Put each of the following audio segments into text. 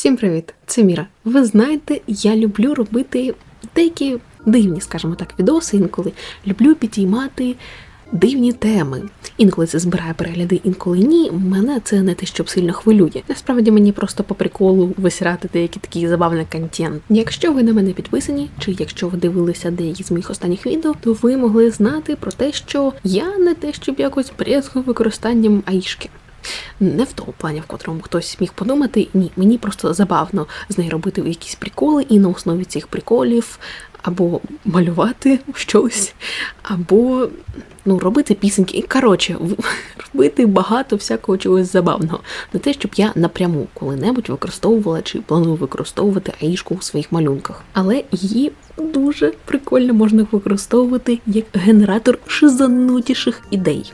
Всім привіт! Це Міра. Ви знаєте, я люблю робити деякі дивні, скажімо так, відоси інколи. Люблю підіймати дивні теми. Інколи це збирає перегляди, інколи ні. Мене це не те, щоб сильно хвилює. Насправді мені просто по приколу висирати деякий такий забавний контент. Якщо ви на мене підписані, чи якщо ви дивилися деякі з моїх останніх відео, то ви могли знати про те, що я не те, щоб якось брезгую використанням аїшки. Не в тому плані, в котрому хтось міг подумати, ні, мені просто забавно з нею робити якісь приколи, і на основі цих приколів або малювати щось, або ну, робити пісеньки. І коротше, робити багато всякого чогось забавного. Не те, щоб я напряму коли-небудь використовувала чи планую використовувати аїшку у своїх малюнках. Але її дуже прикольно можна використовувати як генератор шизанутіших ідей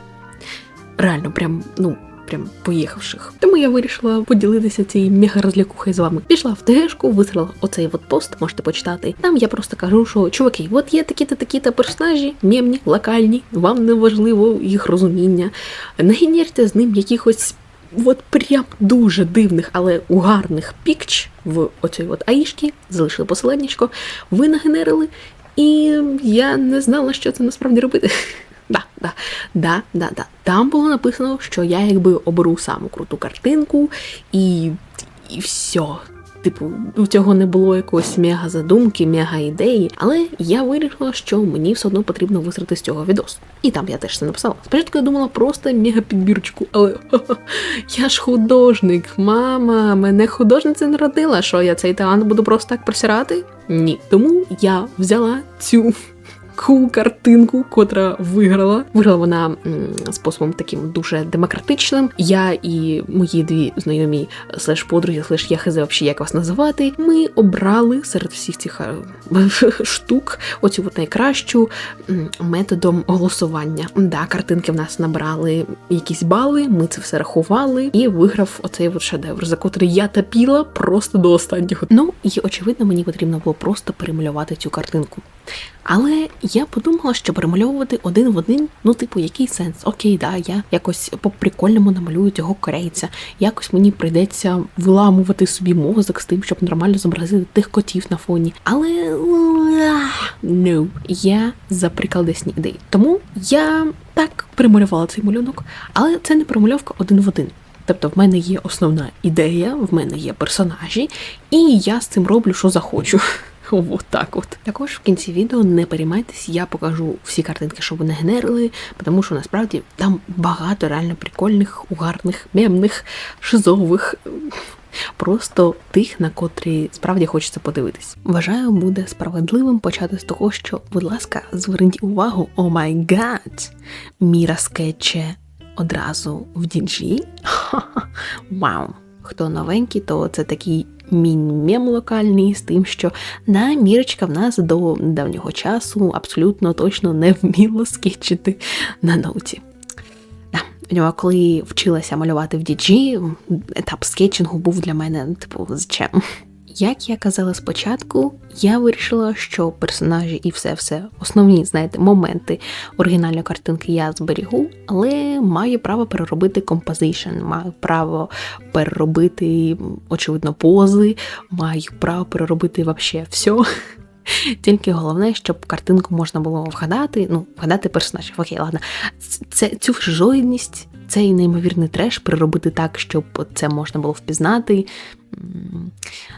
реально, прям, ну. Прям поїхавших. Тому я вирішила поділитися цією мега-розлякухою з вами. Пішла в ТГшку, висрала оцей от пост, можете почитати. Там я просто кажу, що чуваки, от є такі-то такі-то персонажі, мемні, локальні, вам не важливо їх розуміння. Нагенерте з ним якихось от прям дуже дивних, але угарних пікч в оцій от аїшки, залишили посиланнячко, ви нагенерили, і я не знала, що це насправді робити. Да, да, да, да, да. Там було написано, що я якби оберу саму круту картинку і, і все. Типу, у цього не було якоїсь мега задумки, мега ідеї, але я вирішила, що мені все одно потрібно висрати з цього відос. І там я теж це написала. Спочатку я думала просто мега підбірочку, але я ж художник, мама, мене художниця народила, що я цей талант буду просто так просирати? Ні. Тому я взяла цю кул картинку, котра виграла. Виграла вона м, способом таким дуже демократичним. Я і мої дві знайомі слеш подруги, слеш я хз вообще як вас називати. Ми обрали серед всіх цих е, штук оцю от найкращу методом голосування. Да, картинки в нас набрали якісь бали, ми це все рахували, і виграв оцей от шедевр, за котрий я тапіла просто до останнього. Ну і очевидно, мені потрібно було просто перемалювати цю картинку. Але я подумала, що перемальовувати один в один, ну, типу, який сенс? Окей, да, я якось по-прикольному намалюю цього корейця. Якось мені прийдеться виламувати собі мозок з тим, щоб нормально зобразити тих котів на фоні. Але no, я за прикладесні ідеї. Тому я так перемалювала цей малюнок, але це не перемальовка один в один. Тобто в мене є основна ідея, в мене є персонажі, і я з цим роблю, що захочу. От так от. Також в кінці відео не переймайтесь, я покажу всі картинки, що ви не генерили, тому що насправді там багато реально прикольних, угарних, мемних, шизових. Просто тих, на котрі справді хочеться подивитись. Вважаю, буде справедливим почати з того, що, будь ласка, зверніть увагу, о май гад, Міра скетче одразу в діджі. Вау! Хто новенький, то це такий мін-мем локальний з тим, що на мірочка в нас до давнього часу абсолютно точно не вміла скетчити на ноуті. Да, коли вчилася малювати в діджі, етап скетчингу був для мене, типу, зачем? Як я казала спочатку, я вирішила, що персонажі і все-все основні, знаєте, моменти оригінальної картинки я зберігу, але маю право переробити композишн, маю право переробити, очевидно, пози, маю право переробити вообще все. Тільки головне, щоб картинку можна було вгадати, ну, вгадати персонажів. Окей, ладно. Це цю жойність, цей неймовірний треш переробити так, щоб це можна було впізнати.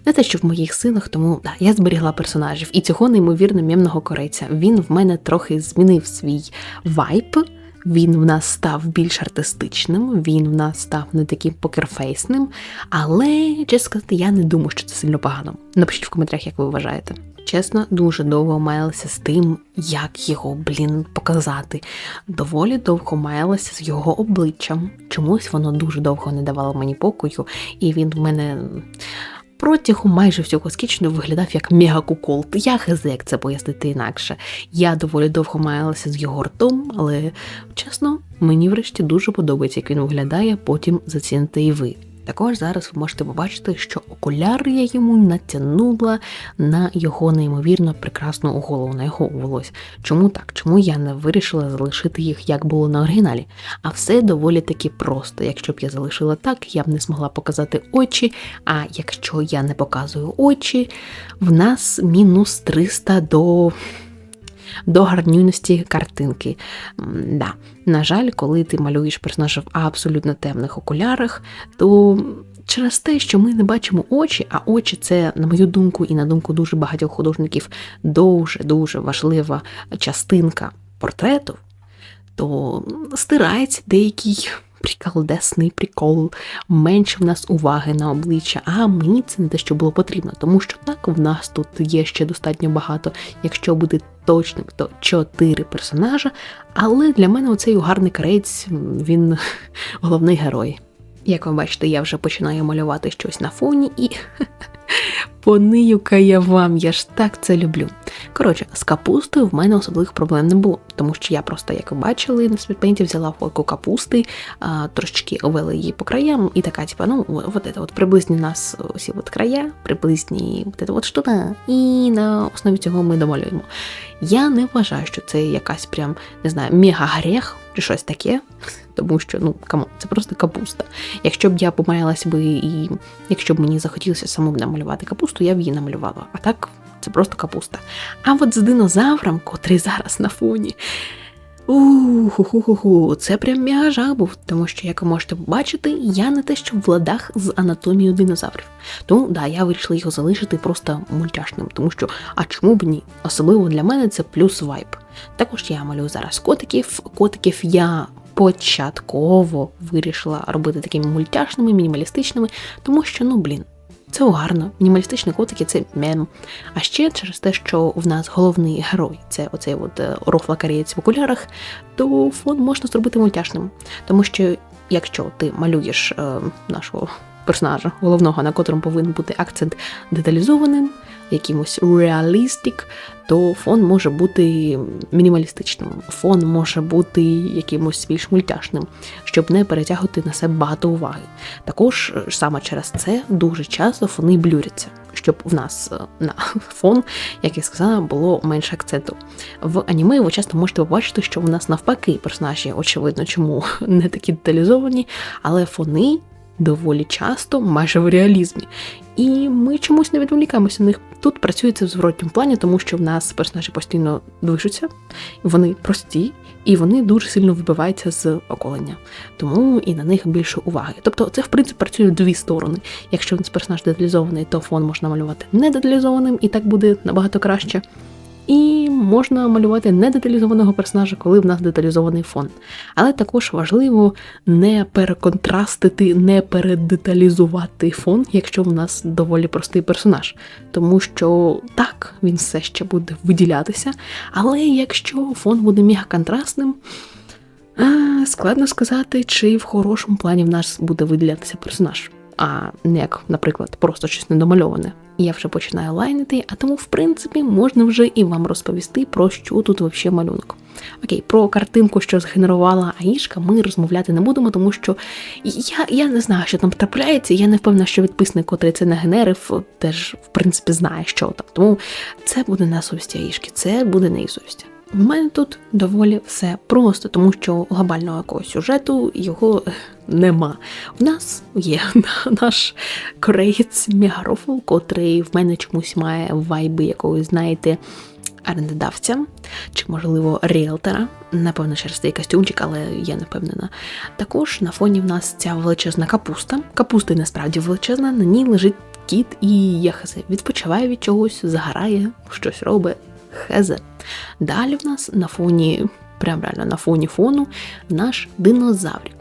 Не те, що в моїх силах, тому да, я зберігла персонажів. І цього неймовірно м'ємного корейця. Він в мене трохи змінив свій вайп. Він в нас став більш артистичним, він в нас став не таким покерфейсним. Але, чесно сказати, я не думаю, що це сильно погано. Напишіть в коментарях, як ви вважаєте. Чесно, дуже довго маялася з тим, як його, блін, показати. Доволі довго маялася з його обличчям. Чомусь воно дуже довго не давало мені покою, і він в мене протягом майже всього скічну виглядав як мегакуколт. Я хз, як це пояснити інакше. Я доволі довго маялася з його ртом, але чесно, мені врешті дуже подобається, як він виглядає, потім заціните і ви. Також зараз ви можете побачити, що окуляри я йому натягнула на його неймовірно прекрасну голову, на його волосся. Чому так? Чому я не вирішила залишити їх, як було на оригіналі? А все доволі таки просто. Якщо б я залишила так, я б не змогла показати очі. А якщо я не показую очі, в нас мінус 300 до до гарнюності картинки. Да. На жаль, коли ти малюєш персонажа в абсолютно темних окулярах, то через те, що ми не бачимо очі, а очі це, на мою думку, і на думку дуже багатьох художників, дуже-дуже важлива частинка портрету, то стирається деякий приколдесний прикол, менше в нас уваги на обличчя, а мені це не те, що було потрібно, тому що так в нас тут є ще достатньо багато. Якщо буде точним, то чотири персонажа. Але для мене оцей угарний корець він головний герой. Як ви бачите, я вже починаю малювати щось на фоні і понию-ка вам, я ж так це люблю. Коротше, з капустою в мене особливих проблем не було, тому що я просто, як ви бачили, на світпенті взяла фотку капусти, а, трошечки овела її по краям, і така, типа, ну, от це от приблизні нас усі от края, приблизні от це от штука, і на основі цього ми домалюємо. Я не вважаю, що це якась прям, не знаю, мега-грех чи щось таке, тому що, ну, камон, це просто капуста. Якщо б я помаялась би і якщо б мені захотілося самому намалювати капусту, я б її намалювала. А так, це просто капуста. А от з динозавром, котрий зараз на фоні. Уху, це прям м'яжа був, тому що, як ви можете побачити, я не те, що в ладах з анатомією динозаврів. Тому да, я вирішила його залишити просто мультяшним, тому що, а чому б ні? Особливо для мене це плюс вайб. Також я малюю зараз котиків. Котиків я початково вирішила робити такими мультяшними, мінімалістичними, тому що, ну блін. Це гарно, мінімалістичні котики це мем. А ще через те, що в нас головний герой це оцей от е, рофлакарієць в окулярах, то фон можна зробити мультяшним. Тому що якщо ти малюєш е, нашого персонажа головного, на котрому повинен бути акцент деталізованим, якимось реалістик, то фон може бути мінімалістичним, фон може бути якимось більш мультяшним, щоб не перетягувати на себе багато уваги. Також е, саме через це дуже часто фони блюряться, щоб в нас е, на фон, як я сказала, було менше акценту. В аніме ви часто можете побачити, що в нас навпаки персонажі, очевидно, чому не такі деталізовані, але фони доволі часто майже в реалізмі. І ми чомусь не відволікаємося на них. Тут працюється в зворотньому плані, тому що в нас персонажі постійно движуться, вони прості і вони дуже сильно вибиваються з околення. Тому і на них більше уваги. Тобто це, в принципі, працює дві сторони. Якщо в нас персонаж деталізований, то фон можна малювати недеталізованим, і так буде набагато краще. І можна малювати недеталізованого персонажа, коли в нас деталізований фон. Але також важливо не переконтрастити, не передеталізувати фон, якщо в нас доволі простий персонаж. Тому що так, він все ще буде виділятися. Але якщо фон буде мегаконтрастним, складно сказати, чи в хорошому плані в нас буде виділятися персонаж а не як, наприклад, просто щось недомальоване. Я вже починаю лайнити, а тому, в принципі, можна вже і вам розповісти, про що тут взагалі малюнок. Окей, про картинку, що згенерувала Аїшка, ми розмовляти не будемо, тому що я я не знаю, що там трапляється, я не впевнена, що відписник, котрий це нагенерив, теж, в принципі, знає, що там. Тому це буде на совісті Аїшки, це буде не совісті. В мене тут доволі все просто, тому що глобального якогось сюжету його нема. У нас є наш кореєць Мегарофл, котрий в мене чомусь має вайби якогось, знаєте, орендодавця чи, можливо, ріелтора. Напевно, через цей костюмчик, але я не впевнена. Також на фоні в нас ця величезна капуста. Капуста насправді величезна, на ній лежить кіт і яхазе. Відпочиває від чогось, загорає, щось робить. Хезе. Далі в нас на фоні, прям реально на фоні фону, наш динозаврик.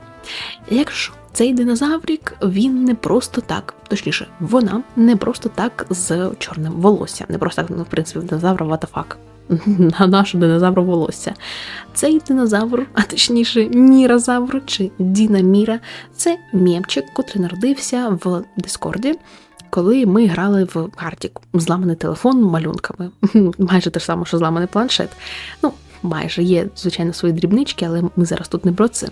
Якщо цей динозаврик, він не просто так, точніше, вона не просто так з чорним волоссям, не просто так, ну, в принципі, динозавра ватафак. На нашу динозавру волосся. Цей динозавр, а точніше, мірозавр чи Дінаміра, це мємчик, котрий народився в Дискорді коли ми грали в Гартік, зламаний телефон малюнками. Майже те ж саме, що зламаний планшет. Ну, майже є, звичайно, свої дрібнички, але ми зараз тут не про це.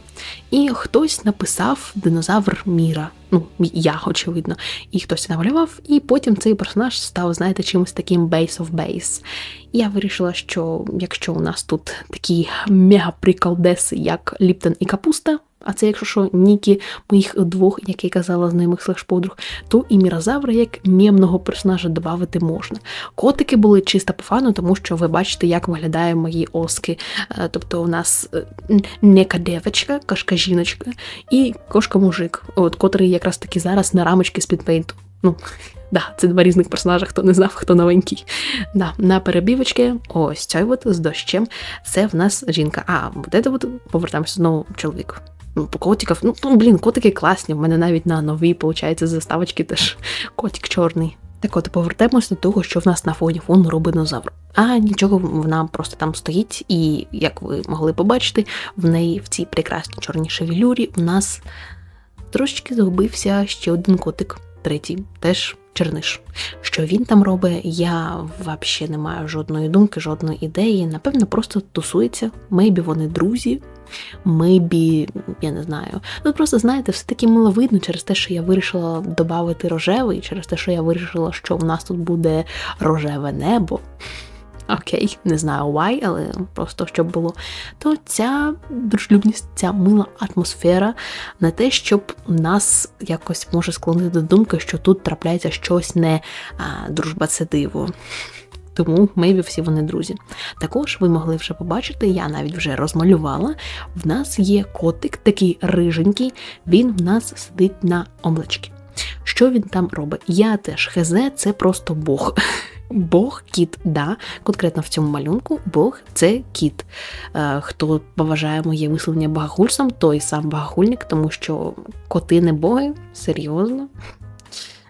І хтось написав динозавр Міра. Ну, я, очевидно, і хтось намалював, і потім цей персонаж став, знаєте, чимось таким base of base. Я вирішила, що якщо у нас тут такі мега-приколдеси, як Ліптон і Капуста, а це, якщо що, ніки моїх двох, як я казала, знайомих слеш подруг, то і мірозавра як мємного персонажа додати можна. Котики були чисто по фану, тому що ви бачите, як виглядають мої оски. Е, тобто у нас е, нека девочка, кашка жіночка і кошка-мужик, от котрий якраз таки зараз на рамочки з підпейнту. Ну, да, це два різних персонажа, хто не знав, хто новенький. Да, На перебівочки, ось цей от з дощем. Це в нас жінка. А, от це от повертаємося знову чоловік. Ну, по котиків, ну, ну, блін, котики класні. В мене навіть на новій, виходить, заставочки теж котик чорний. Так от повертаємось до того, що в нас на фоні фону робить динозавр. А нічого вона просто там стоїть, і як ви могли побачити, в неї в цій прекрасній чорній шевелюрі у нас трошечки загубився ще один котик, третій, теж черниш. Що він там робить, я взагалі не маю жодної думки, жодної ідеї. Напевно, просто тусується. Мейбі вони друзі, мейбі, я не знаю. Ну просто знаєте, все таки мило видно через те, що я вирішила додати рожевий, через те, що я вирішила, що в нас тут буде рожеве небо. Окей, не знаю why, але просто щоб було. То ця дружелюбність, ця мила атмосфера не те, щоб нас якось може склонити до думки, що тут трапляється щось не а, дружба це диво. Тому мейбі всі вони друзі. Також ви могли вже побачити, я навіть вже розмалювала. В нас є котик, такий риженький, він в нас сидить на облачці. Що він там робить? Я теж хезе, це просто Бог. Бог кіт, да, конкретно в цьому малюнку Бог це кіт. Е, хто поважає моє висловлення багахульцем, той сам багахульник, тому що коти не боги, серйозно.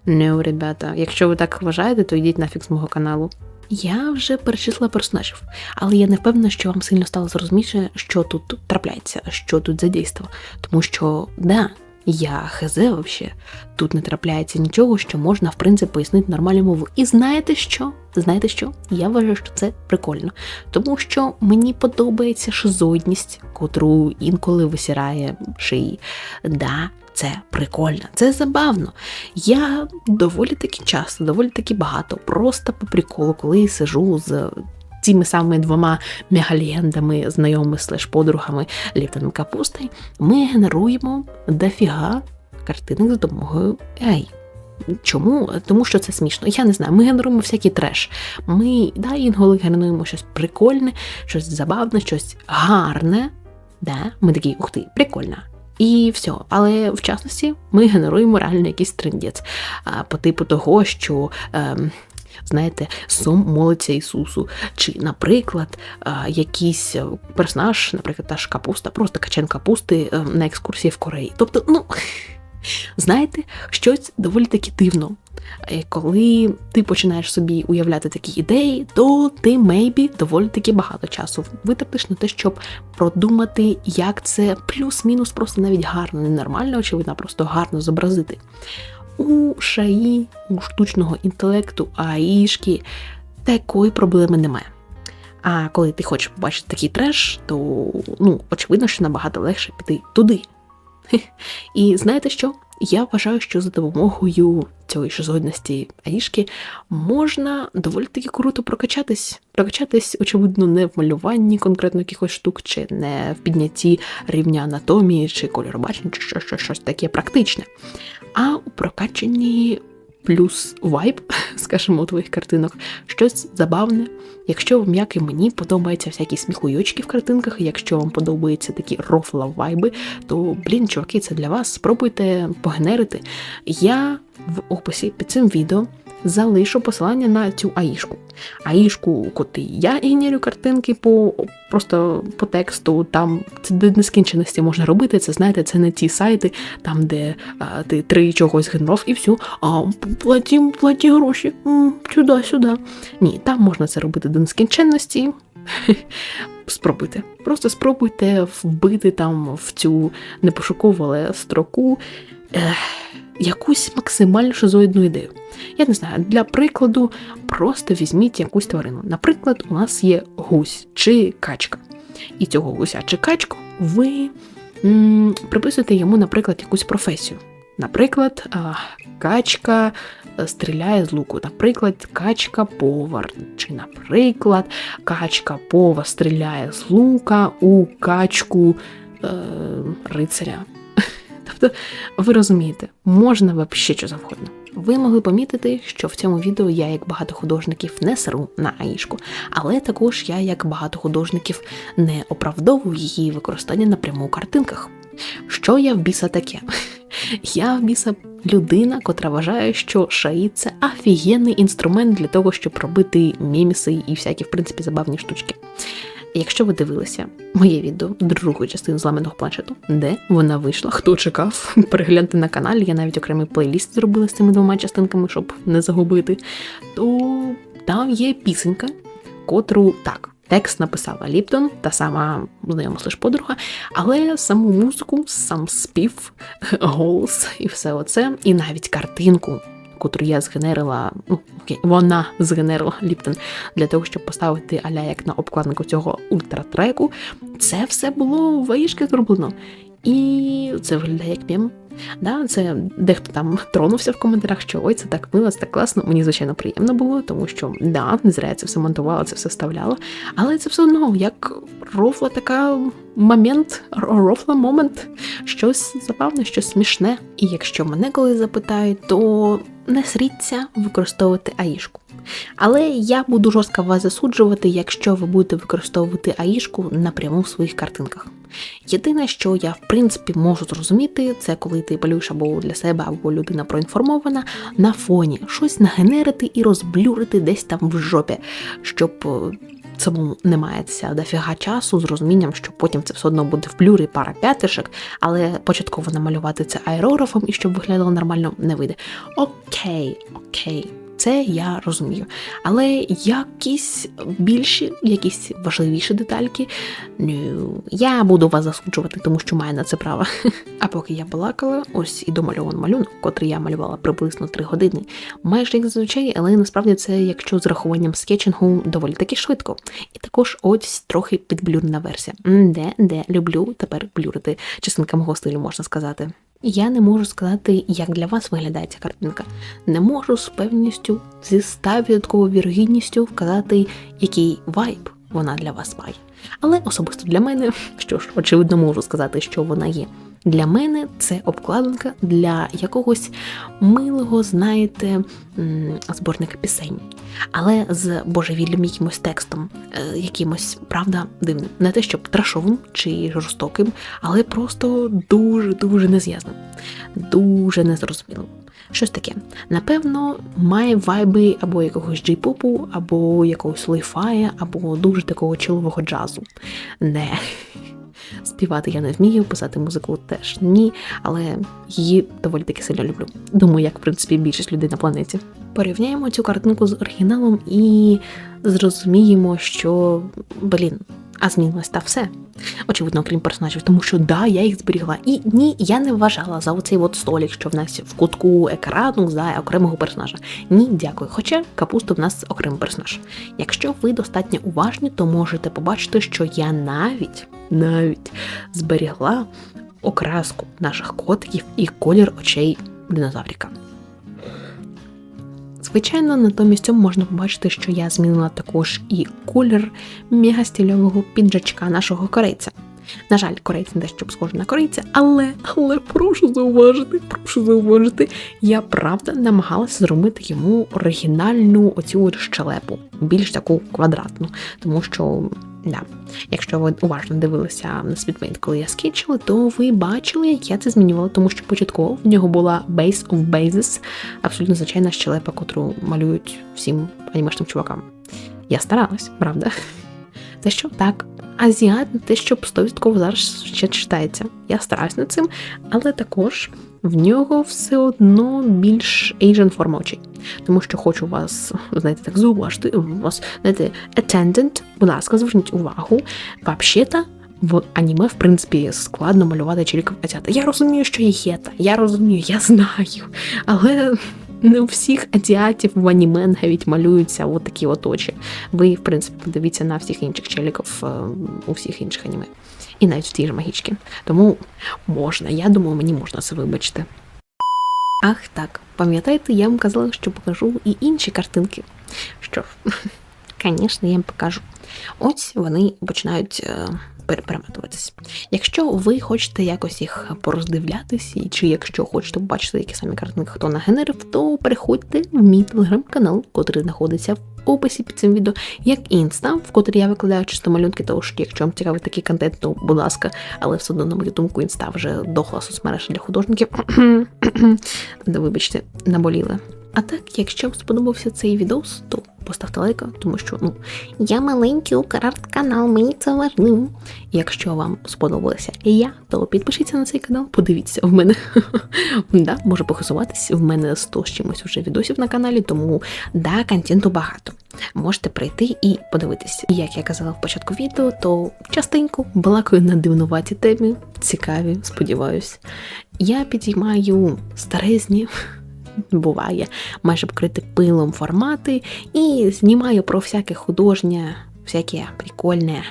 Не, ребята, якщо ви так вважаєте, то йдіть нафіг з мого каналу. Я вже перечислила персонажів, але я не впевнена, що вам сильно стало зрозуміше, що тут трапляється, що тут задійство. Тому що, да, я хезе вообще, тут не трапляється нічого, що можна, в принципі, пояснити нормальну мову. І знаєте що? Знаєте що? Я вважаю, що це прикольно, тому що мені подобається шизоїдність, котру інколи висірає шиї. Да, це прикольно, це забавно. Я доволі таки часто, доволі таки багато, просто по приколу, коли сижу з. Цими самими двома мегалегендами, знайомими слеш подругами Ліптоном Капустою, ми генеруємо дофіга картинок за допомогою AI. Чому? Тому що це смішно. Я не знаю, ми генеруємо всякий треш. Ми да, інколи генеруємо щось прикольне, щось забавне, щось гарне. Да? Ми такі, ух ти, прикольно. І все. Але в частності ми генеруємо реально якийсь трендець по типу того, що. Ем, Знаєте, сом молиться Ісусу. Чи, наприклад, якийсь персонаж, наприклад, та ж капуста, просто качан капусти ем, на екскурсії в Кореї. Тобто, ну, знаєте, щось доволі таки дивно. Е, коли ти починаєш собі уявляти такі ідеї, то ти мейбі доволі таки багато часу витратиш на те, щоб продумати, як це плюс-мінус, просто навіть гарно, не нормально, очевидно, просто гарно зобразити. У шаї, у штучного інтелекту, аїшки такої проблеми немає. А коли ти хочеш побачити такий треш, то ну, очевидно, що набагато легше піти туди. І знаєте що? Я вважаю, що за допомогою цієї шизоїдності Аїшки можна доволі таки круто прокачатись. Прокачатись, очевидно, не в малюванні конкретно якихось штук, чи не в піднятті рівня анатомії, чи кольоробачення, чи щось, щось, щось таке практичне, а у прокачанні плюс вайб, скажімо, у твоїх картинок, щось забавне. Якщо вам, як і мені, подобаються всякі сміхуйочки в картинках, якщо вам подобаються такі рофла вайби, то, блін, чуваки, це для вас. Спробуйте погенерити. Я в описі під цим відео залишу посилання на цю аїшку. Аїшку, коти я генерю картинки по просто по тексту, там це до нескінченості можна робити. Це знаєте, це не ті сайти, там, де а, ти три чогось генерував і все, а платі, платі гроші, сюди-сюди. Ні, там можна це робити до нескінченності. Спробуйте. Просто спробуйте вбити там в цю непошукову строку. Ех якусь максимально шизоїдну ідею. Я не знаю, для прикладу, просто візьміть якусь тварину. Наприклад, у нас є гусь чи качка. І цього гуся чи качку ви м, приписуєте йому, наприклад, якусь професію. Наприклад, качка е, стріляє з луку, наприклад, качка повар, чи, наприклад, качка повар стріляє з лука у качку е, рицаря. Тобто, ви розумієте, можна вообще що завгодно. Ви могли помітити, що в цьому відео я, як багато художників, не сру на аїшку, але також я, як багато художників, не оправдовую її використання напряму у картинках. Що я в біса таке? Я в біса людина, котра вважає, що шаї це офігенний інструмент для того, щоб робити міміси і всякі, в принципі, забавні штучки. Якщо ви дивилися моє відео другу частину зламаного планшету, де вона вийшла, хто чекав, перегляньте на каналі, я навіть окремий плейліст зробила з цими двома частинками, щоб не загубити, то там є пісенька, котру так. Текст написала Ліптон, та сама знайома лиш подруга, але саму музику, сам спів, голос і все оце, і навіть картинку, котру я згенерила, ну окей, вона згенерила Ліптон для того, щоб поставити аля як на обкладинку цього ультратреку. Це все було вишки зроблено. І це виглядає як мем. Да, це дехто там тронувся в коментарях, що ой, це так мило, це так класно. Мені звичайно приємно було, тому що да, не зря я це все монтувала, це все вставляла. Але це все одно як рофла така момент, рофла момент, щось забавне, щось смішне. І якщо мене колись запитають, то не сріться використовувати аїшку. Але я буду жорстко вас засуджувати, якщо ви будете використовувати аїшку напряму в своїх картинках. Єдине, що я в принципі можу зрозуміти, це коли ти малюєш або для себе, або людина проінформована на фоні щось нагенерити і розблюрити десь там в жопі, щоб е, самому не мається дофіга часу з розумінням, що потім це все одно буде в блюрі пара п'ятишок, але початково намалювати це аерографом і щоб виглядало нормально, не вийде. Окей, окей. Це я розумію. Але якісь більші, якісь важливіші детальки, ну, я буду вас засуджувати, тому що маю на це право. А поки я балакала, ось і домальований малюнок, котрий я малювала приблизно 3 години. Майже як зазвичай, але насправді це, якщо з рахуванням скетчингу, доволі таки швидко. І також ось трохи підблюрена версія. Де, де люблю тепер блюрити частинка мого стилю, можна сказати. Я не можу сказати, як для вас виглядає ця картинка. Не можу з певністю зі 100% вірогідністю вказати, який вайб вона для вас має. Але особисто для мене, що ж, очевидно, можу сказати, що вона є. Для мене це обкладинка для якогось милого, знаєте, зборника пісень, але з божевільним якимось текстом, е, якимось, правда, дивним. Не те, щоб трашовим чи жорстоким, але просто дуже-дуже незв'язним, дуже незрозумілим. Щось таке. Напевно, має вайби або якогось джей-попу, або якогось лейфая, або дуже такого чолового джазу. Не. Співати я не вмію, писати музику теж ні, але її доволі таки сильно люблю. Думаю, як в принципі більшість людей на планеті. Порівняємо цю картинку з оригіналом і зрозуміємо, що блін, а змінилось та все. Очевидно, окрім персонажів, тому що да, я їх зберігла. І ні, я не вважала за оцей от столік, що в нас в кутку екрану за окремого персонажа. Ні, дякую. Хоча капуста в нас окремий персонаж. Якщо ви достатньо уважні, то можете побачити, що я навіть навіть зберігла окраску наших котиків і колір очей динозавріка. Звичайно, натомість цьому можна побачити, що я змінила також і колір мегастильового піджачка нашого корейця. На жаль, корейця не дещо схожий на корейця, але але прошу зауважити, прошу зауважити, я правда намагалася зробити йому оригінальну оцю щелепу, більш таку квадратну, тому що Да. Якщо ви уважно дивилися на Speedmate, коли я скетчила, то ви бачили, як я це змінювала, тому що початково в нього була Base of Bases, абсолютно звичайна щелепа, котру малюють всім анімешним чувакам. Я старалась, правда? Те, що так, азіат те, що 100% зараз ще читається. Я стараюсь над цим, але також в нього все одно більш Asian форма очей. Тому що хочу вас, знаєте, так зауважити, вас, знаєте, attendant, будь ласка, зверніть увагу. Взагалі-то в аніме, в принципі, складно малювати челіків азіата. Я розумію, що є гета, я розумію, я знаю. Але не у всіх азіатів в аніме навіть малюються от такі от очі. Ви, в принципі, подивіться на всіх інших челіків е, у всіх інших аніме. І навіть в тій ж магічки. Тому можна, я думаю, мені можна це вибачити. Ах так, пам'ятаєте, я вам казала, що покажу і інші картинки. Що звісно, я вам покажу. Ось вони починають перематуватись. Якщо ви хочете якось їх пороздивлятись, чи якщо хочете побачити, які самі картинки хто нагенерив, то переходьте в мій телеграм-канал, котрий знаходиться в описі під цим відео, як інста, в котрій я викладаю чисто малюнки, тож якщо вам цікавий такий контент, то будь ласка, але все одно, на мою думку, інста вже дохла соцмережа для художників. Вибачте, наболіли. А так, якщо вам сподобався цей відос, то поставте лайка, тому що ну я маленький Украрт канал, мені це важливо. Якщо вам сподобалося я, то підпишіться на цей канал, подивіться в мене. да, можу похизуватись, в мене 100 з чимось вже відосів на каналі, тому да, контенту багато. Можете прийти і подивитись. Як я казала в початку відео, то частенько балакаю на дивнуваті темі, цікаві, сподіваюсь. Я підіймаю старезні буває, майже покрити пилом формати і знімаю про всяке художнє, всяке прикольне.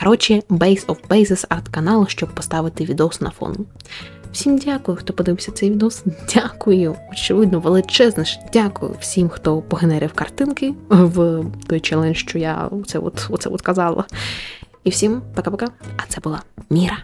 Коротше, Base of Bases арт канал, щоб поставити відос на фон. Всім дякую, хто подивився цей відос. Дякую. Очевидно, величезне ж дякую всім, хто погенерив картинки в той челендж, що я оце от, оце от казала. І всім пока-пока. А це була Міра.